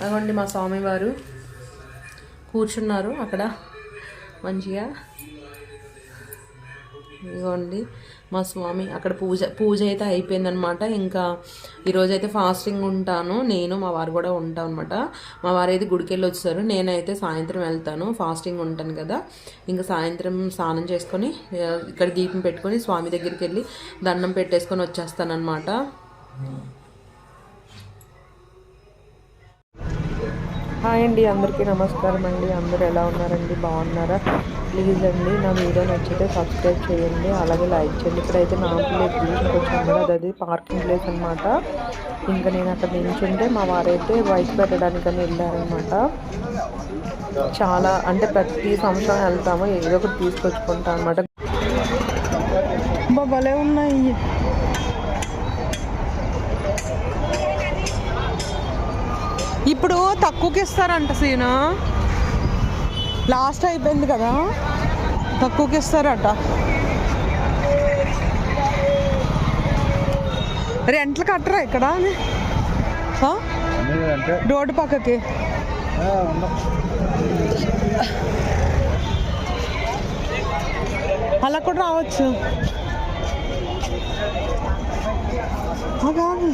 అదిగోండి మా స్వామివారు కూర్చున్నారు అక్కడ. మంచిగా. ఇదిగోండి మా స్వామి అక్కడ పూజ పూజ అయితే అయిపోయిందనమాట ఇంకా ఈరోజైతే అయితే ఫాస్టింగ్ ఉంటాను. నేను మా వారు కూడా ఉంటాం అనమాట మా వారు అయితే గుడికి వెళ్ళి వచ్చారు నేనైతే సాయంత్రం వెళ్తాను. ఫాస్టింగ్ ఉంటాను కదా. ఇంకా సాయంత్రం స్నానం చేసుకొని ఇక్కడ దీపం పెట్టుకొని స్వామి దగ్గరికి వెళ్ళి దండం పెట్టేసుకొని వచ్చేస్తాను హాయ్ అండి అందరికీ నమస్కారం అండి. అందరూ ఎలా ఉన్నారండి? బాగున్నారా? ప్లీజ్ అండి నా వీడియో నచ్చితే సబ్స్క్రైబ్ చేయండి. అలాగే లైక్ చేయండి. ఇక్కడైతే నా ప్లేస్ చూసుకు వచ్చాను కదా అది పార్కింగ్ ప్లేస్ అనమాట ఇంకా నేను అక్కడ నించుంటే మా వారైతే పెట్టడానికి పెట్టడానికని వెళ్ళారనమాట చాలా అంటే ప్రతి సంవత్సరం వెళ్తాము ఏదో ఒకటి తీసుకొచ్చుకుంటాం అనమాట భలే ఉన్నాయి. ఇప్పుడు తక్కువకి ఇస్తారంట సీను. లాస్ట్ అయిపోయింది కదా. తక్కువకి ఇస్తారట. రెంట్లు కట్టరా ఇక్కడ? రోడ్డు పక్కకి. అలా కూడా రావచ్చు. కాదు.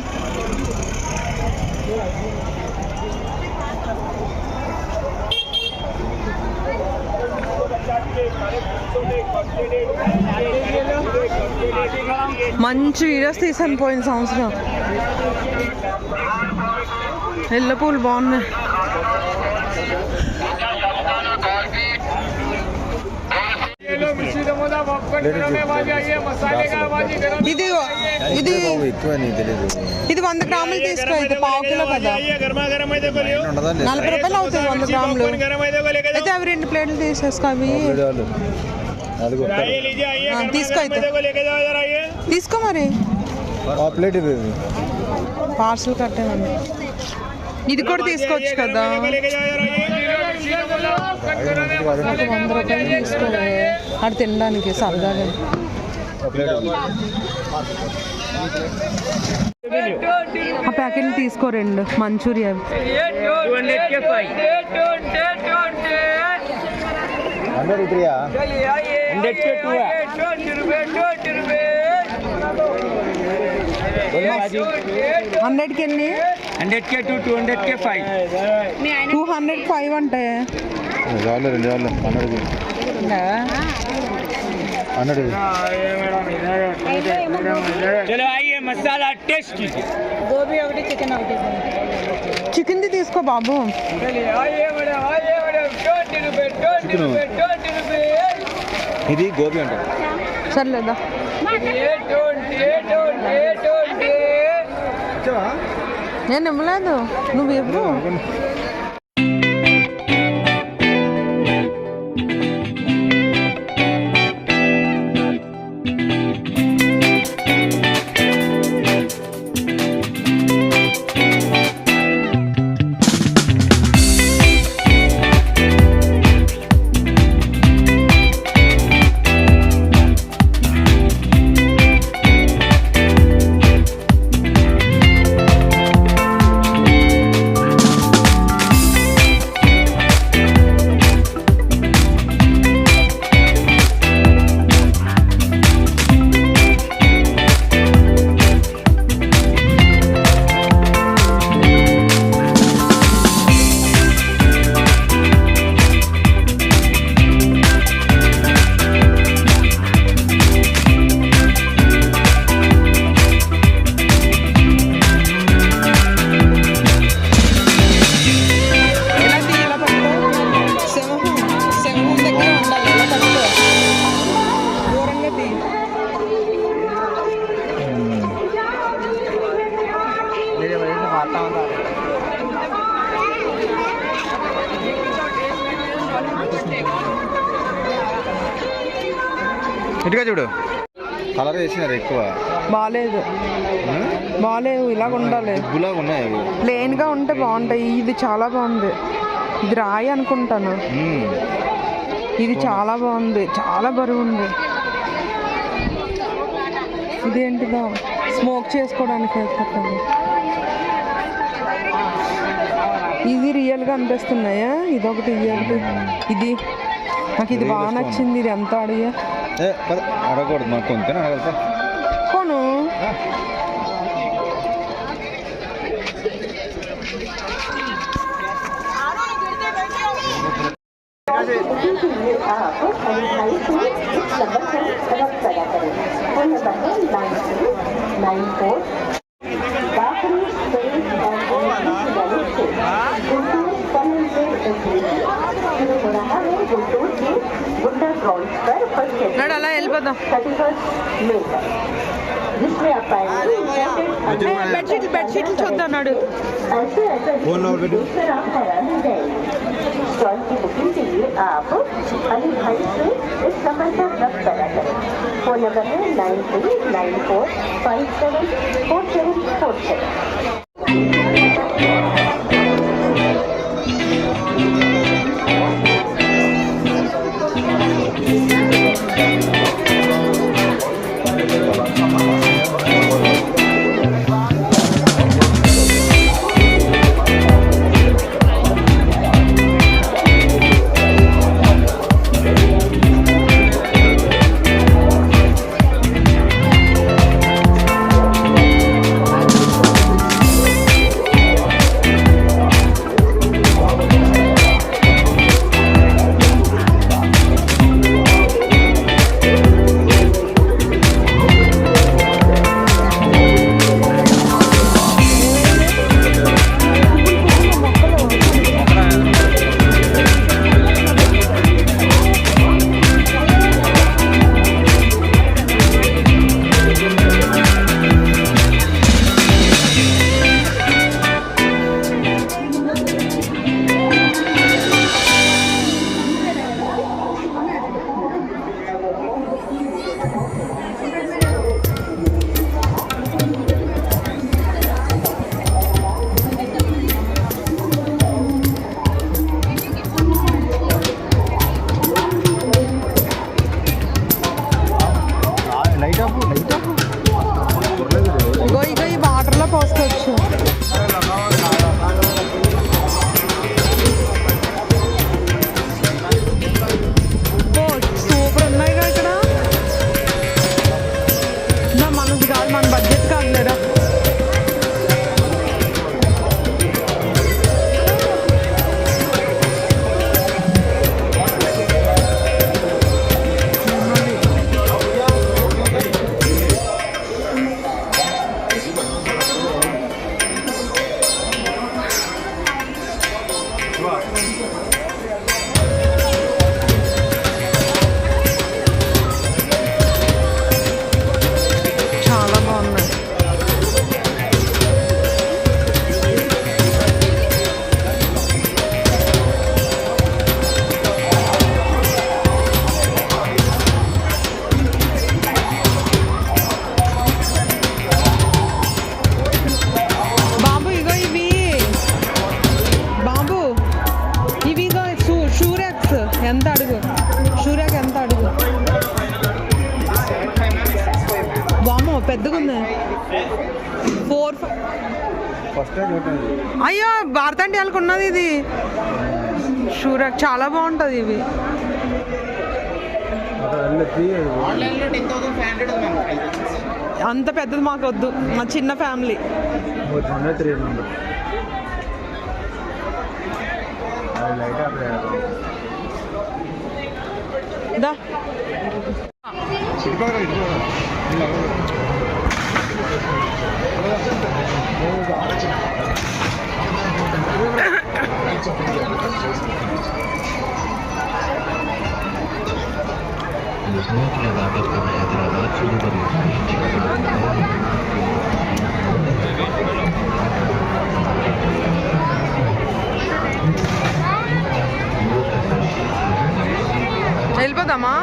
మంచి వీడియోస్ తీసాను పోయిన సంవత్సరం. ఎల్ల పూలు బాగున్నాయి. ఇది వంద గ్రాములు తీసుకో ఇది పావు కిలో కదా? నలభై రూపాయలు అవుతుంది వంద గ్రాములు. అయితే అవి రెండు ప్లేట్లు తీసేసుకో అవి. తీసుకో అయితే. తీసుకో మరి. ప్లేట్ పార్సల్ కట్టేమని ఇది కూడా తీసుకోవచ్చు కదా. ఒక వంద రూపాయలు తీసుకో అటు తినడానికి సరదాగా ఆ ప్లేట్ ఇది. ఆ ప్యాకెట్లు తీసుకో రెండు మంచూరియా హండ్రెడ్ రూపీయా హండ్రెడ్ కి ఎన్ని హండ్రెడ్ కి టూ టూ హండ్రెడ్ కి ఫైవ్ టూ హండ్రెడ్ ఫైవ్ అంటే चलो आइए मसाला टेस्ट कीजिए। गोभी और चिकन चिकन दी थी इसको बाबू। आइए मैडम आइए मैडम ट्वेंटी रुपए ट्वेंटी रुपए ट्वेंटी रुपए। इधर गोभी अंडा। चल लेना ये ट्वेंटी ये నేను ఇవ్వలేదు నువ్వు ఇవ్వు ఇటుగా చూడు. కలర్ వేసినారు ఎక్కువ? బాగాలేదు బాగాలేవు ఇలాగ ఉండాలి. గులాగా ఉన్నాయి ప్లెయిన్గా ఉంటే బాగుంటాయి. ఇది చాలా బాగుంది. ఇది రాయి అనుకుంటాను. ఇది చాలా బాగుంది. చాలా బరువు ఉంది ఇదేంటిదో? స్మోక్ చేసుకోవడానికి కదా ఇది రియల్గా అనిపిస్తున్నాయా? ఇది ఒకటి ఇది ఒకటి ఇది. నాకు ఇది బాగా నచ్చింది. ఇది ఎంత అడిగా? ఏ పద. అడగకూడదు మనకు కొంత అడగలుగుతా కొను నాడు అలా వెళ్ళిపోదాం బెడ్షీట్లు బెడ్షీట్లు చూద్దాం నాడు ఫోన్ నెంబర్ పెట్టు स्टॉल की बुकिंग के लिए आप अली भाई से इस नंबर पर रब्त करा करें फोन नंबर है nine three nine four five seven four seven four seven భారతండి ఉన్నది ఇది. షూరాక్ చాలా బాగుంటుంది ఇవి. అంత పెద్దది మాకు వద్దు మా చిన్న ఫ్యామిలీ. దా. వెళ్ళిపోదామా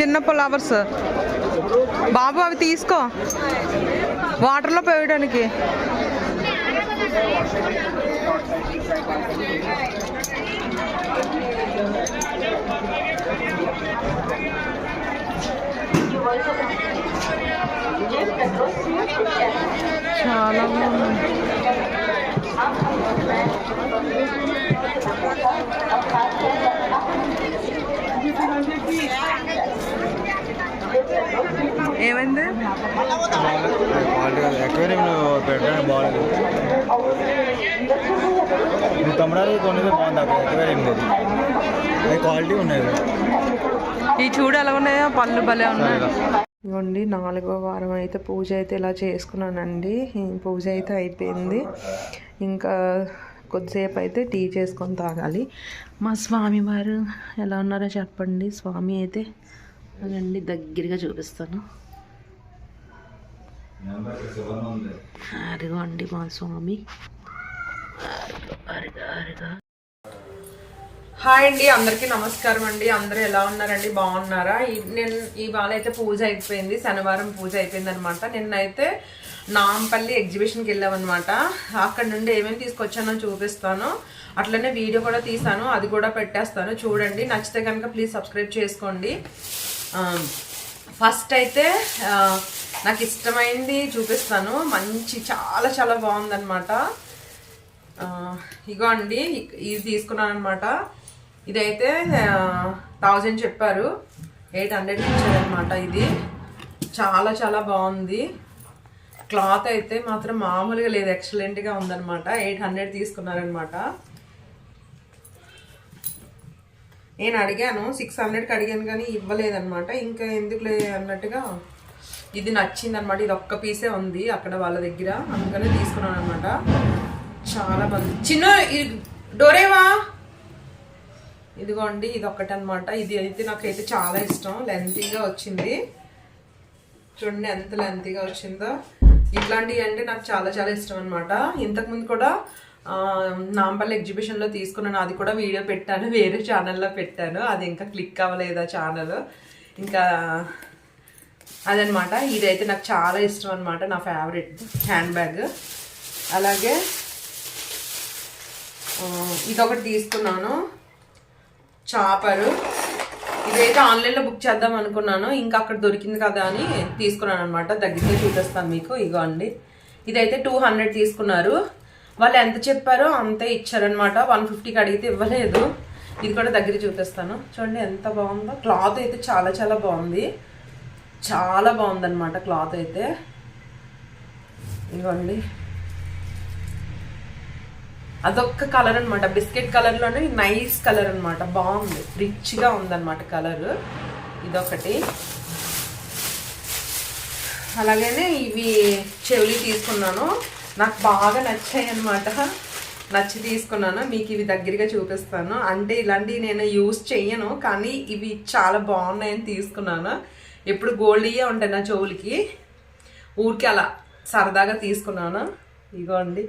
చిన్న ఫ్లవర్స్ బాబు అవి తీసుకో. వాటర్లో పోయడానికి. చాలా బాగుంది. ఎక్వేరియంలో నువ్వు కొనేది బాగుంది. అక్కడ ఎక్వేరియం లేదు అది క్వాలిటీ ఉండేది ఈ చూడు ఎలా ఉన్నాయో? పళ్ళు భలే ఉన్నాయి. ఇవ్వండి నాలుగో వారం అయితే పూజ అయితే ఇలా చేసుకున్నానండి. పూజ అయితే అయిపోయింది. ఇంకా కొద్దిసేపు అయితే టీ చేసుకొని తాగాలి. మా స్వామి వారు ఎలా ఉన్నారో చెప్పండి. స్వామి అయితే అదండి దగ్గరగా చూపిస్తాను. అదిగోండి మా స్వామి. అరుగా అరుగా హాయ్ అండి అందరికీ నమస్కారం అండి. అందరూ ఎలా ఉన్నారండి? బాగున్నారా? ఈ- నేను ఇవాళ అయితే పూజ అయిపోయింది శనివారం పూజ అయిపోయింది అనమాట నిన్నైతే నాంపల్లి ఎగ్జిబిషన్కి వెళ్ళామన్నమాట అక్కడ నుండి ఏమేమి తీసుకొచ్చానో చూపిస్తాను. అట్లనే వీడియో కూడా తీసాను అది కూడా పెట్టేస్తాను. చూడండి నచ్చితే కనుక ప్లీజ్ సబ్స్క్రైబ్ చేసుకోండి. ఆ, ఫస్ట్ అయితే నాకు ఇష్టమైంది చూపిస్తాను. మంచి చాలా చాలా బాగుందనమాట ఇగో అండి ఇది తీసుకున్నాను అనమాట ఇదైతే థౌజండ్ చెప్పారు. ఎయిట్ హండ్రెడ్ ఇచ్చారనమాట ఇది. చాలా చాలా బాగుంది. క్లాత్ అయితే మాత్రం మామూలుగా లేదు ఎక్సలెంట్గా ఉందన్నమాట. ఎయిట్ హండ్రెడ్ తీసుకున్నారనమాట నేను అడిగాను సిక్స్ హండ్రెడ్కి అడిగాను కానీ ఇవ్వలేదన్నమాట. ఇంకా ఎందుకులే అన్నట్టుగా ఇది నచ్చింది అనమాట ఇది ఒక్క పీసే ఉంది అక్కడ వాళ్ళ దగ్గర. అందుకనే తీసుకున్నాను అనమాట చాలా బాగుంది. చిన్న ఇది డోరేవా ఇదిగోండి ఇది ఒక్కటి అనమాట ఇది అయితే నాకైతే చాలా ఇష్టం. లెంతీగా వచ్చింది. చూడండి ఎంత లెంతీగా వచ్చిందో. ఇట్లాంటివి అంటే నాకు చాలా చాలా ఇష్టం అనమాట ఇంతకుముందు కూడా ఆ, నాంపల్లి ఎగ్జిబిషన్లో తీసుకున్నాను. అది కూడా వీడియో పెట్టాను. వేరే ఛానల్లో పెట్టాను. అది ఇంకా క్లిక్ అవ్వలేదు ఆ ఛానల్ ఇంకా అదనమాట. ఇదైతే నాకు చాలా ఇష్టం అనమాట నా ఫేవరెట్ హ్యాండ్ బ్యాగ్ అలాగే ఇదొకటి తీసుకున్నాను. చాపరు. ఇదైతే ఆన్లైన్లో బుక్ చేద్దాం అనుకున్నాను. ఇంకా అక్కడ దొరికింది కదా అని తీసుకున్నాను అనమాట దగ్గరికి చూపిస్తాను మీకు. ఇగో అండి ఇదైతే టూ హండ్రెడ్ తీసుకున్నారు. వాళ్ళు ఎంత చెప్పారో అంతే ఇచ్చారనమాట వన్ ఫిఫ్టీకి అడిగితే ఇవ్వలేదు. ఇది కూడా దగ్గర చూపిస్తాను. చూడండి ఎంత బాగుందో. క్లాత్ అయితే చాలా చాలా బాగుంది. చాలా బాగుందన్నమాట క్లాత్ అయితే. ఇవ్వండి. అదొక్క కలర్ అనమాట బిస్కెట్ కలర్లోనే నైస్ కలర్ అనమాట బాగుంది. రిచ్గా ఉందన్నమాట కలర్. ఇదొకటి. అలాగనే ఇవి చెవులు తీసుకున్నాను. నాకు బాగా నచ్చాయి అనమాట నచ్చి తీసుకున్నాను. మీకు ఇవి దగ్గరగా చూపిస్తాను. అంటే ఇలాంటివి నేను యూస్ చెయ్యను కానీ ఇవి చాలా బాగున్నాయని తీసుకున్నాను. ఎప్పుడు గోల్డీయే ఉంటాయి నా చెవులకి. ఊరికి అలా సరదాగా తీసుకున్నాను. ఇగోండి.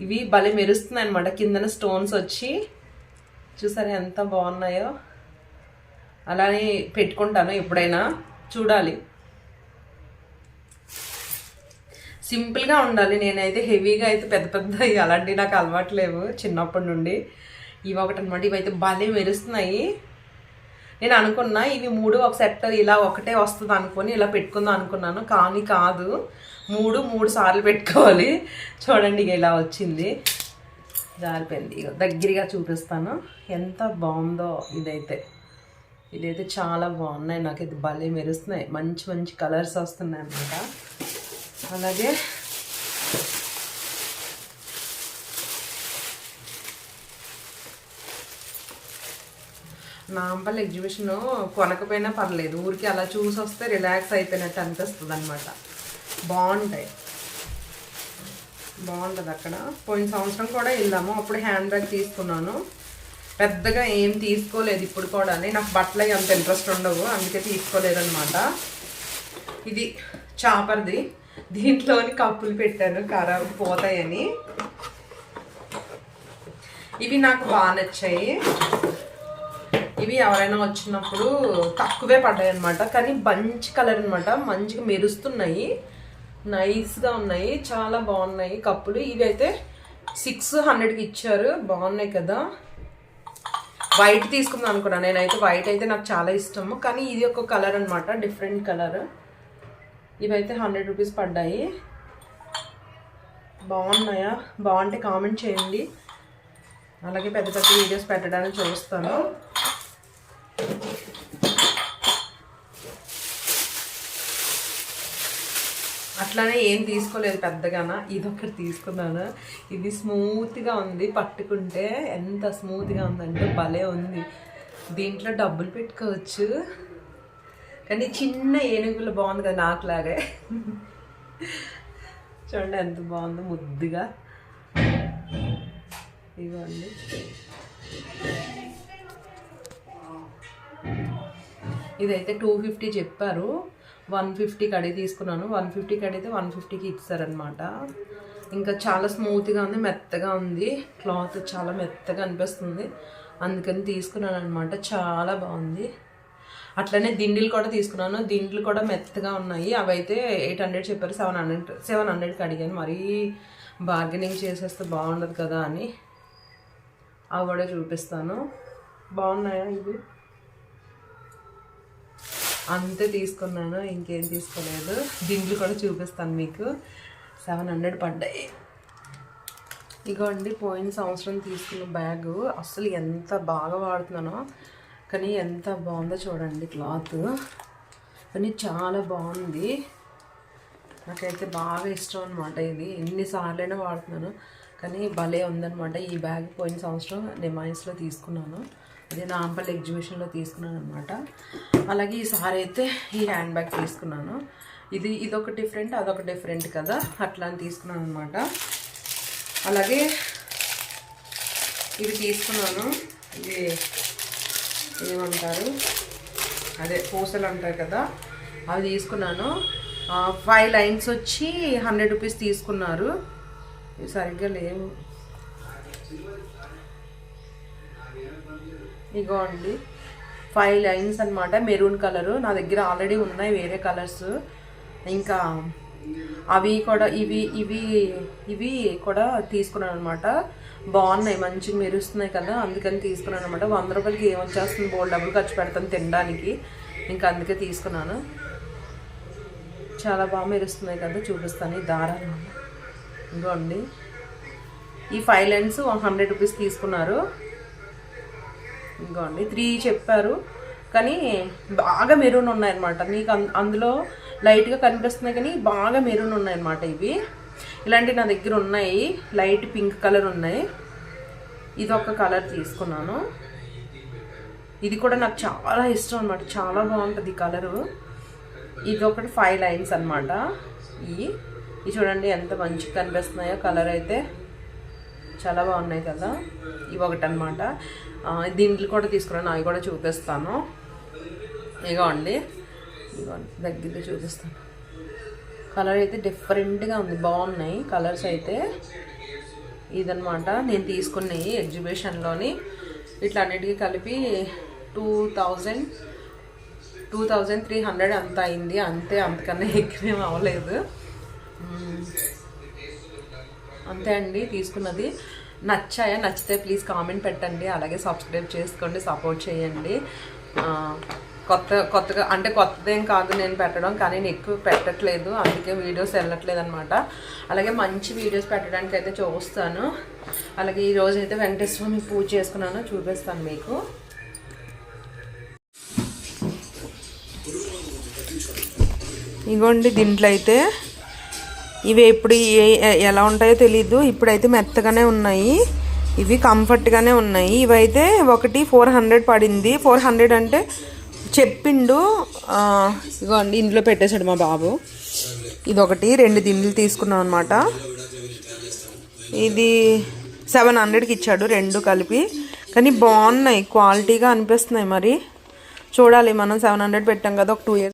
ఇవి భలే మెరుస్తున్నాయి అనమాట కిందన స్టోన్స్ వచ్చి. చూసారా ఎంత బాగున్నాయో. అలానే పెట్టుకుంటాను ఎప్పుడైనా. చూడాలి. సింపుల్గా ఉండాలి. నేనైతే హెవీగా అయితే పెద్ద పెద్ద అలాంటివి నాకు అలవాటు లేవు చిన్నప్పటి నుండి. ఇవి ఒకటి అనమాట ఇవైతే భలే మెరుస్తున్నాయి. నేను అనుకున్నా ఇవి మూడు ఒక సెట్ ఇలా ఒకటే వస్తుంది అనుకొని ఇలా పెట్టుకుందాం అనుకున్నాను. కానీ కాదు. మూడు మూడు సార్లు పెట్టుకోవాలి. చూడండి ఇక ఇలా వచ్చింది. జారిపోయింది. ఇక దగ్గరగా చూపిస్తాను. ఎంత బాగుందో ఇదైతే. ఇదైతే చాలా బాగున్నాయి. నాకు భలే మెరుస్తున్నాయి. మంచి మంచి కలర్స్ వస్తున్నాయి అన్నమాట. అలాగే. నాంపల్ ఎగ్జిబిషన్ కొనకపోయినా పర్లేదు. ఊరికి అలా చూసి వస్తే రిలాక్స్ అయిపోయినట్టు అనిపిస్తుంది అనమాట బాగుంటాయి. బాగుంటుంది అక్కడ. పోయిన సంవత్సరం కూడా వెళ్ళాము. అప్పుడు హ్యాండ్ బ్యాగ్ తీసుకున్నాను. పెద్దగా ఏం తీసుకోలేదు ఇప్పుడు కూడా. నాకు బట్టలు అవి అంత ఇంట్రెస్ట్ ఉండవు. అందుకే తీసుకోలేదన్నమాట. ఇది చాపర్ది. దీంట్లోని కప్పులు పెట్టాను ఖరాబ్ పోతాయని. ఇవి నాకు బాగా నచ్చాయి. ఇవి ఎవరైనా వచ్చినప్పుడు తక్కువే పడ్డాయి అనమాట కానీ మంచి కలర్ అనమాట మంచిగా మెరుస్తున్నాయి. నైస్గా ఉన్నాయి చాలా బాగున్నాయి కప్పులు. ఇవి అయితే సిక్స్ హండ్రెడ్కి ఇచ్చారు బాగున్నాయి కదా. వైట్ తీసుకుందాం అనుకున్నాను నేనైతే వైట్ అయితే నాకు చాలా ఇష్టము. కానీ ఇది ఒక కలర్ అనమాట డిఫరెంట్ కలర్. ఇవైతే హండ్రెడ్ రూపీస్ పడ్డాయి. బాగున్నాయా? బాగుంటే కామెంట్ చేయండి. అలాగే పెద్ద పెద్ద వీడియోస్ పెట్టడానికి చూస్తాను. అట్లానే ఏం తీసుకోలేదు పెద్దగాన? ఇది ఒకటి తీసుకున్నాను. ఇది స్మూత్గా ఉంది పట్టుకుంటే ఎంత స్మూత్గా ఉందంటే భలే ఉంది. దీంట్లో డబ్బులు పెట్టుకోవచ్చు. కానీ చిన్న ఏనుగులు బాగుంది కదా నాకులాగే. చూడండి ఎంత బాగుందో ముద్దుగా. ఇవ్వండి ఇదైతే టూ ఫిఫ్టీ చెప్పారు. వన్ ఫిఫ్టీకి అడిగి తీసుకున్నాను. వన్ ఫిఫ్టీకి అడిగితే వన్ ఫిఫ్టీకి ఇచ్చారనమాట ఇంకా చాలా స్మూత్గా ఉంది మెత్తగా ఉంది. క్లాత్ చాలా మెత్తగా అనిపిస్తుంది. అందుకని తీసుకున్నాను అనమాట చాలా బాగుంది. అట్లనే దిండిలు కూడా తీసుకున్నాను. దిండ్లు కూడా మెత్తగా ఉన్నాయి. అవి అయితే ఎయిట్ హండ్రెడ్ చెప్పారు. సెవెన్ హండ్రెడ్ సెవెన్ హండ్రెడ్కి అడిగాను. మరీ బార్గెనింగ్ చేసేస్తే బాగుండదు కదా అని. అవి కూడా చూపిస్తాను. బాగున్నాయా ఇవి? అంతే తీసుకున్నాను. ఇంకేం తీసుకోలేదు. దిండ్లు కూడా చూపిస్తాను మీకు. సెవెన్ హండ్రెడ్ పడ్డాయి. ఇగోండి పోయిన సంవత్సరం తీసుకున్న బ్యాగు. అసలు ఎంత బాగా వాడుతున్నానో. కానీ ఎంత బాగుందో చూడండి క్లాత్. కానీ చాలా బాగుంది. నాకైతే బాగా ఇష్టం అనమాట ఇది. ఎన్నిసార్లైనా వాడుతున్నాను. కానీ భలే ఉందనమాట ఈ బ్యాగ్ పోయిన సంవత్సరం డిమైన్స్లో తీసుకున్నాను. అదే నాంపల్లి ఎగ్జిబిషన్లో తీసుకున్నాను అనమాట అలాగే ఈసారి అయితే ఈ హ్యాండ్ బ్యాగ్ తీసుకున్నాను. ఇది ఇదొక డిఫరెంట్ అదొక డిఫరెంట్ కదా. అట్లా అని తీసుకున్నాను అనమాట అలాగే ఇవి తీసుకున్నాను. ఇది ఏమంటారు? అదే పూసలు అంటారు కదా అవి తీసుకున్నాను. ఫైవ్ లైన్స్ వచ్చి హండ్రెడ్ రూపీస్ తీసుకున్నారు. ఇవి సరిగ్గా లేవు. ఇగో అండి ఫైవ్ లైన్స్ అనమాట మెరూన్ కలరు నా దగ్గర ఆల్రెడీ ఉన్నాయి వేరే కలర్స్ ఇంకా అవి కూడా ఇవి ఇవి ఇవి కూడా తీసుకున్నాను అనమాట బాగున్నాయి మంచిగా మెరుస్తున్నాయి కదా అందుకని తీసుకున్నాను అనమాట వంద రూపాయలకి ఏమొచ్చేస్తుంది బోల్డ్ బోల్ డబ్బులు ఖర్చు పెడతాను తినడానికి. ఇంకా అందుకే తీసుకున్నాను. చాలా బాగా మెరుస్తున్నాయి కదా చూపిస్తాను ఈ దారాలు. ఇదిగోండి. ఈ ఫైవ్ లైన్స్ హండ్రెడ్ రూపీస్ తీసుకున్నారు. ఇంకోండి త్రీ చెప్పారు. కానీ బాగా మెరూన్ ఉన్నాయన్నమాట. నీకు అందులో లైట్గా కనిపిస్తున్నాయి కానీ బాగా మెరూన్ ఉన్నాయన్నమాట ఇవి. ఇలాంటివి నా దగ్గర ఉన్నాయి. లైట్ పింక్ కలర్ ఉన్నాయి. ఇది ఒక కలర్ తీసుకున్నాను. ఇది కూడా నాకు చాలా ఇష్టం అనమాట చాలా బాగుంటుంది కలరు. ఇది ఒకటి ఫైవ్ లైన్స్ అనమాట ఈ ఇది చూడండి ఎంత మంచిగా కనిపిస్తున్నాయో కలర్ అయితే. చాలా బాగున్నాయి కదా. ఇవి ఒకటి అనమాట దీంట్లో కూడా తీసుకున్నాను. అవి కూడా చూపిస్తాను. ఇగోండి. ఇగోండి. దగ్గర చూపిస్తాను. కలర్ అయితే డిఫరెంట్గా ఉంది. బాగున్నాయి. కలర్స్ అయితే ఇదనమాట నేను తీసుకున్నాయి ఎగ్జిబిషన్లోని ఇట్లా అన్నిటికీ కలిపి two thousand two thousand three hundred అంత అయింది. అంతే అంతకన్నా ఎక్కువేం అవ్వలేదు. అంతే అండి తీసుకున్నది. నచ్చాయా? నచ్చితే ప్లీజ్ కామెంట్ పెట్టండి. అలాగే సబ్స్క్రైబ్ చేసుకోండి సపోర్ట్ చేయండి. కొత్త కొత్తగా అంటే కొత్తదేం కాదు నేను పెట్టడం కానీ నేను ఎక్కువ పెట్టట్లేదు. అందుకే వీడియోస్ వెళ్ళట్లేదు అనమాట అలాగే మంచి వీడియోస్ పెట్టడానికి అయితే చూస్తాను. అలాగే ఈరోజు అయితే వెంకటేశ్వర పూజ చేసుకున్నాను. చూపిస్తాను మీకు. ఇగోండి దీంట్లో అయితే ఇవి ఎప్పుడు ఏ- ఎలా ఉంటాయో తెలీదు. ఇప్పుడైతే మెత్తగానే ఉన్నాయి. ఇవి కంఫర్ట్గానే ఉన్నాయి. ఇవైతే ఒకటి ఫోర్ హండ్రెడ్ పడింది. ఫోర్ హండ్రెడ్ అంటే చెప్పిండు ఆ, ఇగోండి ఇంట్లో పెట్టేశాడు మా బాబు. ఇది ఒకటి రెండు దిండులు తీసుకున్నాం అనమాట ఇది సెవెన్ హండ్రెడ్కి ఇచ్చాడు రెండు కలిపి. కానీ బాగున్నాయి క్వాలిటీగా అనిపిస్తున్నాయి మరి. చూడాలి మనం సెవెన్ హండ్రెడ్ పెట్టాం కదా ఒక టూ ఇయర్స్